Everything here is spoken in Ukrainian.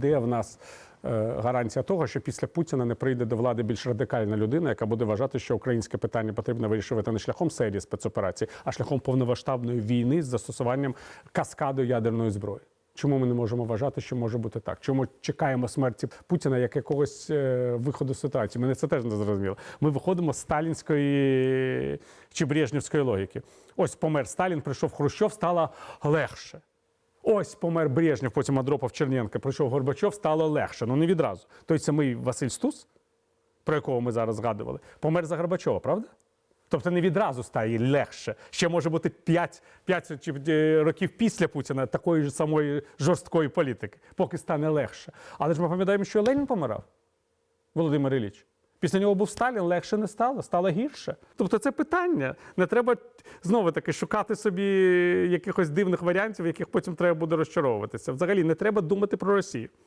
Де в нас е, гарантія того, що після Путіна не прийде до влади більш радикальна людина, яка буде вважати, що українське питання потрібно вирішувати не шляхом серії спецоперацій, а шляхом повномасштабної війни з застосуванням каскаду ядерної зброї? Чому ми не можемо вважати, що може бути так? Чому чекаємо смерті Путіна як якогось е, виходу з ситуації? Мене це теж не зрозуміло. Ми виходимо з сталінської чи брежнівської логіки. Ось помер Сталін, прийшов Хрущов, стало легше. Ось помер Брежнєв, потім Андропов Черненко, прийшов Горбачов, стало легше. Ну не відразу. Той самий Василь Стус, про якого ми зараз згадували, помер за Горбачова, правда? Тобто не відразу стає легше. Ще може бути 5, 5 чи е, років після Путіна такої ж самої жорсткої політики, поки стане легше. Але ж ми пам'ятаємо, що Ленін помирав, Володимир Ілліч. Після нього був Сталін, легше не стало, стало гірше. Тобто це питання. Не треба знову таки шукати собі якихось дивних варіантів, яких потім треба буде розчаровуватися. Взагалі не треба думати про Росію.